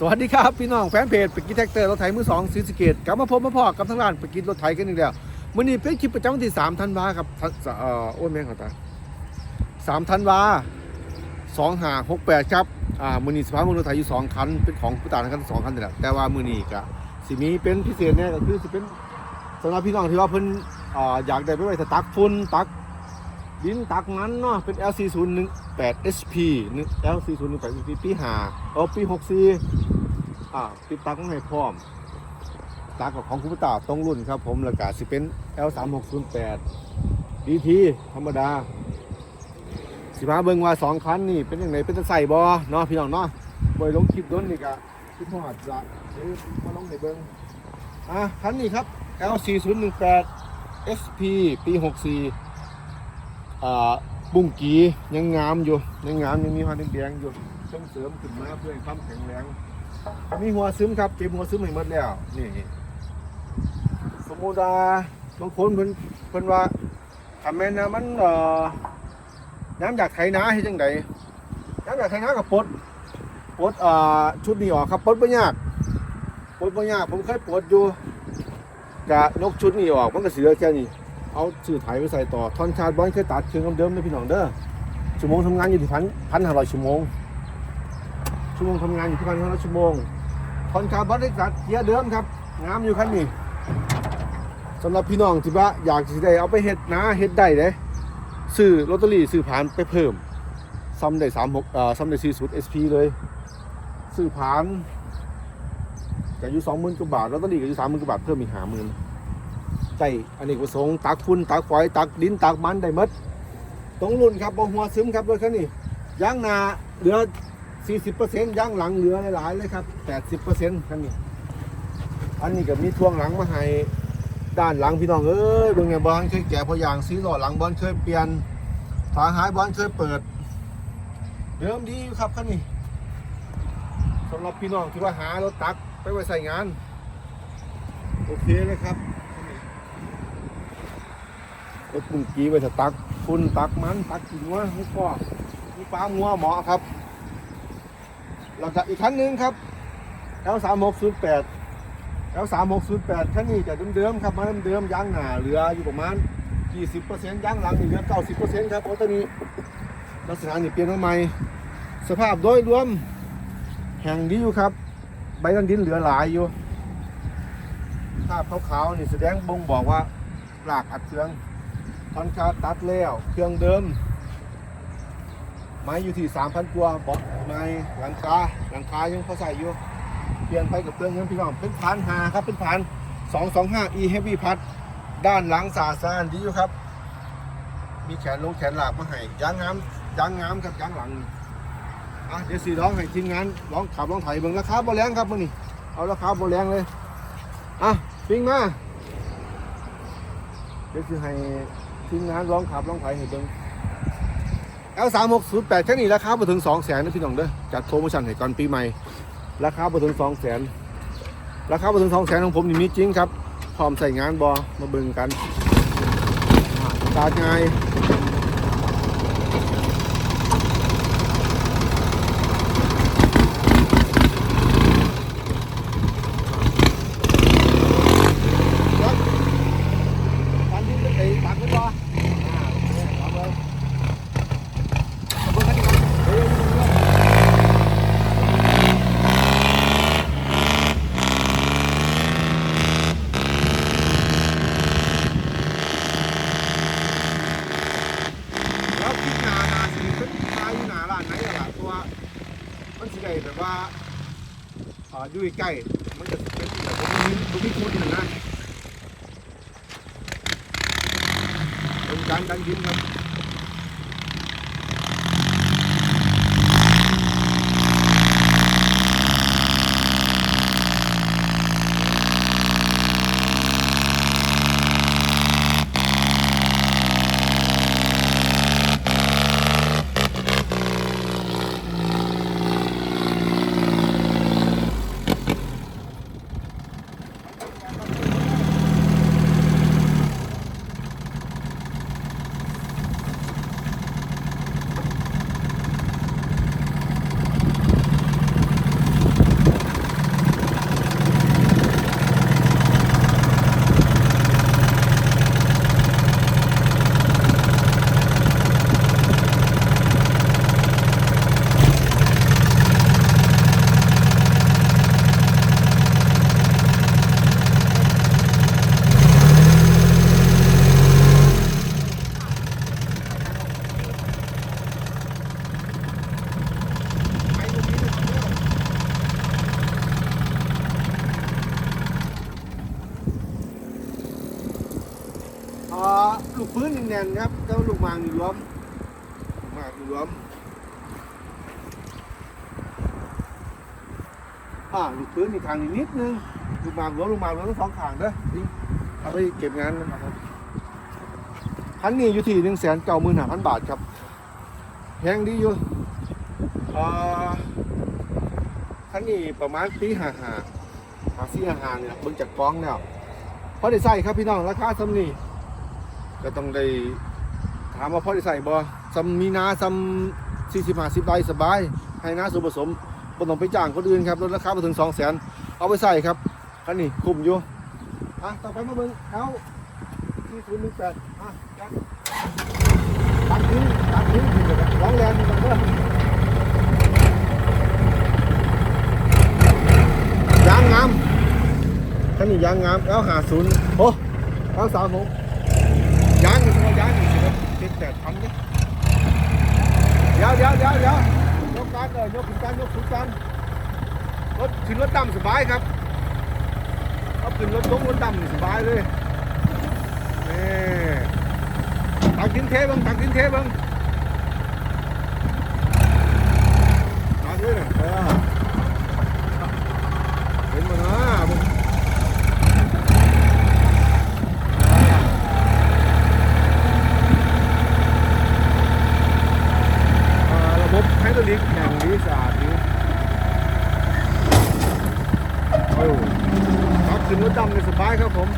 สวัสดีครับพี่น้องแฟนเพจปกิจแท็กเตอร์รถไถมือสองซีสเกตกลับมาพบมาพอกับทางร้านปกิรถไถกันอีกแล้วมื่อนี้เป็นคลิปประจำวันที่3ธันวาครับเอ่อโอ้ยแม่งขาตา3ธันวา2 5 6 8ครับอ่ามื่อนี้สภาพมือรถไถอยู่2คันเป็นของผู้ต่างกันสองคันนี่แหละแต่ว่ามื่อนี้ก็สิมีเป็นพิเศษเนี่ยก็คือสิเป็นสำหรับพี่น้องที่ว่าเพิ่นอ่าอยากได้ไปไว้ตักฝุ่นตักดินตักมันเนาะเป็น 8 HP LC018 HP ปี5เอาปี64อ่าติดตั้งให้พร้อมตากับของคุณตาต้องรุ่นครับผมแล้วก็สิเป็น L3608 DT ธรรมดาสิพาเบิ่งว่าสองคันนี่เป็นยังไงเป็นตะใส่บอเนาะพี่น้องเนาะบ่อยลงคลิปโดนนี่ก็คิดฮอดละเดี๋ยวมาลองให้เบิ่งอะคันนี้ครับ L4018 SP ปี 64อ่า บุ้งกียังงามอยู่ยังงามยังมีความแดงๆอยู่เสริมเสริมขึ้นมาเพื่อให้ความแข็งแรงมีหัวซึมครับเก็บหัวซึมให้หมดแล้วนี่สมมุติว่าบางคนเพิ่นเพิ่นว่าทำแม่นะมันเอ่อน้ำอยากไถนาให้จังไดน้ำอยากไถนากับปดปดเอ่อชุดนี้ออกครับปลดบ่ยากปลดบ่ยากผมเคยปดอยู่กะนกชุดนี้ออกมันก็สิเหลือแค่นี้ เอาชื่อไถไปใส่ต่อทอนชาร์บอลเคยตัดเครื่องเดิมเลยพี่น้องเด้อชั่วโมงทำงานอยู่ที่พันพันห้าร้อยชั่วโมงชั่วโมงทำงานอยู่ที่พันห้าร้อยชั่วโมงคอนคาร์บอนได้กัดเกียร์เดิมครับงามอยู่คันนี้สำหรับพี่น้องที่ว่าอยากสิได้เอาไปเฮ็ดนะเฮ็ดได้เด้ซื้อลอตเตอรี่ซื้อผ่านไปเพิ่มซ้ำได้สามหกเอ่อซ้ำได้สี่สุดเอสพีเลยซื้อผ่านก็อยู่สองหมื่นกว่าบาทลอตเตอรี่ก็อยู่สามหมื่นกว่าบาทเพิ่มอีกห้าหมื่น ใส่อันนี้ประสงค์ตักฝุ่นตักฝอยตักดินตักมันได้หมดตรงรุ่นครับบ่หัวซึมครับรถคันนี้ยางหนาเหลือ 40%ย่างหลังเหลือหลายๆเลยครับ 80%คันนี้ อันนี้ก็มีท่วงหลังมาให้ด้านหลังพี่น้องเอ้ยเบิ่งไงบอลเคยแกะพอยางซีหล่อหลังบอลเคยเปลี่ยนฝาหายบอลเคยเปิด เดิมดีอยู่ครับคันนี้สำหรับพี่น้องที่ว่าหารถตักไปไว้ใส่งาน โอเคเลยครับ ถปุ่งกีไว้ถ้าตักคุณตักมันตักกินว่าให้พ่อมีปลางัวหมาะครับแล้วก็อีกคันหนึ่งครับ L 3 6 0 8 L 3 6 0 8คันนี้จะเดิมๆครับมาเดิมๆยางหนาเหลืออยู่ประมาณ20%ยางหลังเหลือ90%ครับโอ้ตัวนี้ลักษณะนี่เปลี่ยนมาใหม่สภาพโดยรวมแห่งดีอยู่ครับ ใบดันดินเหลือหลายอยู่ภาพขาวๆนี่แสดงบ่งบอกว่าหลากอัดเครื่อง ทอนคาตัดแล้ว เครื่องเดิม ไม้อยู่ที่3,000กว่าบาะไม้หลังคาหลังคายังพอใส่อยู่ เปลี่ยนไปกับเปลืองเงินพี่น้องเป็นพันหาครับเป็นพัน225 e heavy พัดด้านหลังสาซานดีอยู่ครับ มีแขนลงแขนหลากมาให้ยางงามยางงามครับยางหลังอะเดี๋ยวสีร้องให้ทีมงานร้องขับร้องไถเบิ่งราคาบ่แรงครับมื้อนี้เอาราคาบ่แรงเลยอะปิ้งมาเดี๋ยวสิให้ ทีมงานร้องขับร้องไถให้เบิ้ง L 3 6 0 8แค่นี้ราคาไปถึง2 0 0 0 0นะพี่น้องเด้อจัดโปรโมชั่นให้ก่อนปีใหม่ ราคาไปถึง2 0 0 0 0 0ราคาไปถึง2 0 0 0 0ของผมนี่มีจริงครับพร้อมใส่งานบอมาเบิ่งกันตาดไงายปันดิ้นไปตักไปบ่อ่าโอเคเอาเลย แล้วที่นานาสิเป็นขายอยู่หนาร้านไหนอะล่ะตัว มันสิได้แบบว่าอ่าอยู่ใกล้ๆมันจะเป็นแบบว่ามีมันมีคนนะนะเป็นการดันดินครับ ลูกปืนนี่แน่นครับแต่ว่าลูกหมากนี่รวมลูกหมากนี่รวมอ่าลูกปืนนี่ทางนิดนึงลูกหมากรวมลูกหมากรวมทั้งสองขางเด้อนี่เอาไปเก็บงานนะครับคันนี้อยู่ที่หนึ่งแสนเก้าหมื่นห้าพันบาทครับแพงดีอยู่อ่าคันนี้ประมาณปีห้าห้าหาสี่ห้าห้าเนี่ยเบิ่งจากกล้องแล้วพอได้ใส่ครับพี่น้องราคาสำนี่ ก็ต้องได้ถามว่าพ่อได้ใส่บ่ซัมมีนาซัมสี่สิบห้าสิบใบสบาย ให้นาส่วนผสมบ่ต้องไปจ้างคนอื่นครับลดราคาไปถึงสองแสนเอาไปใส่ครับคันนี้คุ้มอยู่อะต่อไปมาเบิ่งเอาที่ศูนย์หนึ่งแปดอะจัดตัดทิ้งตัดทิ้งถึงจะร้องแรงมันเด้อยางงามคันนี้ยางงามแล้วหาศูนย์โอ้แล้วสามหก ยางนี่ตัวยางนี่สิครับติดแปดพันเนี่ยเดี๋ยวเดี๋ยวเดี๋ยวเดี๋ยวยกการเลยยกขึ้นการยกขึ้นการ รถขึ้นรถดำสบายครับเอาขึ้นรถยกรถดำสบายเลยนี่ตักดินเทบังตักดินเทบังตักด้วยนะเออเห็นมานะมึง อ่าระบบไฮดรอลิกอย่างดีสะอาดดีโอ้ครับขึ้นรถดำในสบายครับผม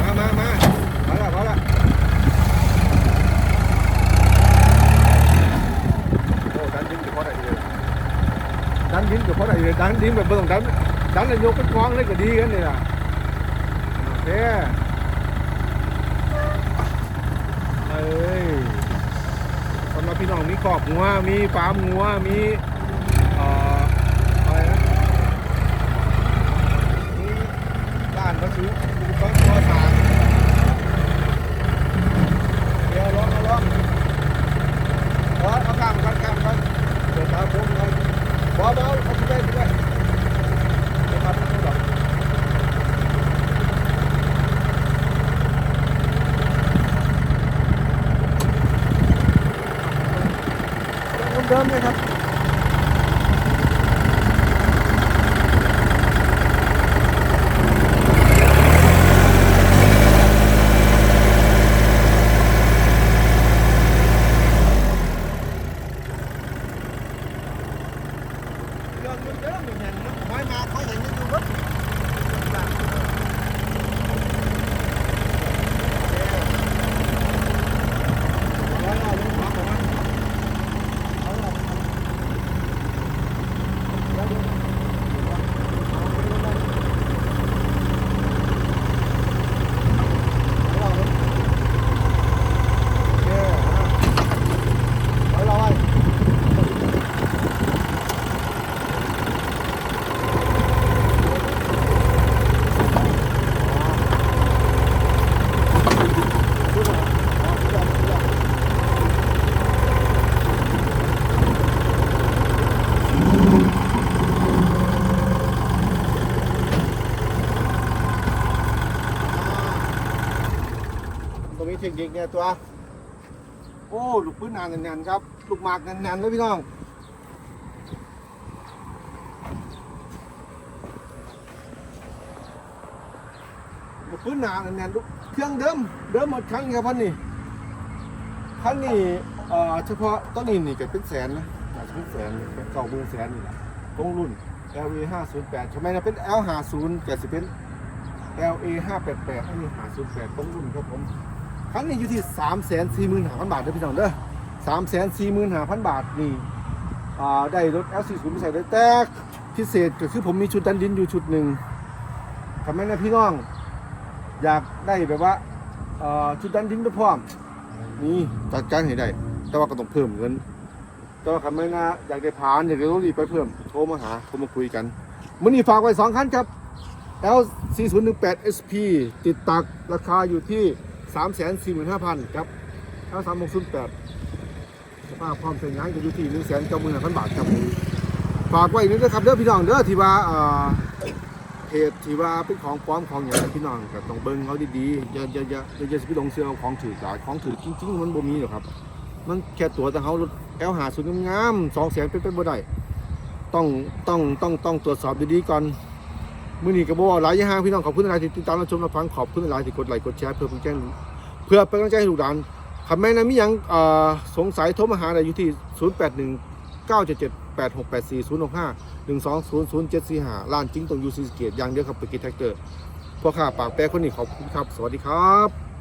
มามามามาละมาละโอ้ดันดินกับพอได้เลยดันดินกับพอไดันดินแบบไม่ต้องดันดันแล้วยกเป็นกองเลยก็ดีกันเลยล่ะโอเคเอ้ยสำหรับพี่น้องมีขอบงัวมีฟาร์มงัวมีเอ่ออะไรนะมีร้านวัสดุอุปกรณ์ก่อสางเดี๋ยวลองเอาลองเอาเอาข้ามกันข้ามกันเดี๋ยวตาผมกันบอบ อเอาไปได้ไปได้เดี๋ยวครับไม่ต้องหรอก เดิมๆเลยครับเรื่องเดิมๆเหมือนกันนะไม้มาเขาเห็นยังอยู่รถร้อยเอาลงมาบอกว่า ตรงนี้ เนี่ยตัว โอ้ลูกปืนนานแน่นๆครับ ลูกหมากแน่นๆเลยพี่น้องลูกปืนนานแน่นๆลูกเครื่องเดิมเดิมหมดครั้งครับพันนี่คันนี้เอ่อเฉพาะต้นนี้นี่ก็เป็นแสนนะอาจจะเป็นแสนเก่าหมื่นแสนนี่แหละตรงรุ่น LA 508ใช่ไหมนะเป็น L 50แต่สิเป็น LA 588อันนี้508ตรงรุ่นครับผม ครั้งนี้อยู่ที่3 4 5 0 0 0บาทเด้อพี่น้องเด้อ3 4 5 0 0 0บาทนี่ได้รถ L40 ไปใส่ได้แต่พิเศษก็คือผมมีชุดดันดินอยู่ชุดหนึ่งทำไมนะพี่น้อง อยากได้แบบว่าชุดดันดินไปพร้อม นี่จัดการให้ได้ แต่ว่าก็ต้องเพิ่มเงินแต่ว่าทำไมนะอยากได้ผ่านอยากได้รถดีไปเพิ่มโทรมาหาโทรมาคุยกันมื่อนี้ฝากไว้สองคันครับ L4018 SP ติดตักราคาอยู่ที่ 345,000ครับ L3608 สภาพความใช้งานก็อยู่ที่195,000บาทครับฝากไว้อีกนิดนะครับเด้อพี่น้องเด้อที่ว่าเพจที่ว่าเป็นของปลอมของอย่างพี่น้องก็ต้องเบิ่งเขาดีๆอย่าอย่าอย่าอย่าอย่าสิไปลงเชื่อของถือหลายของถือจริง ๆ มันบ่มีหรอกครับ มันแค่ตัวแต่เขารถแอลหาสุดงามๆสองแสนเป็นไปบ่ได้ต้องต้องต้องต้องตรวจสอบดีๆก่อน มื้อนี้ก็บ่ว่าหลายอย่างห้างพี่น้องขอบคุณหลายที่ติดตามรับชมรับฟังขอบคุณหลายที่กดไลค์กดแชร์เพื่อเป็นแจ้งเพื่อเป็นกำลังใจให้ลูกหลานคำแม่นมีหยังอ่อสงสัยโทรมาหาได้อยู่ที่ 081 977 8684 065 1200745ล้านจริงตรงยูซีสเกตอย่างเดียวครับไปกินแท็กเตอร์พ่อข้าปากแปรคนนี้ขอบคุณครับ สวัสดีครับ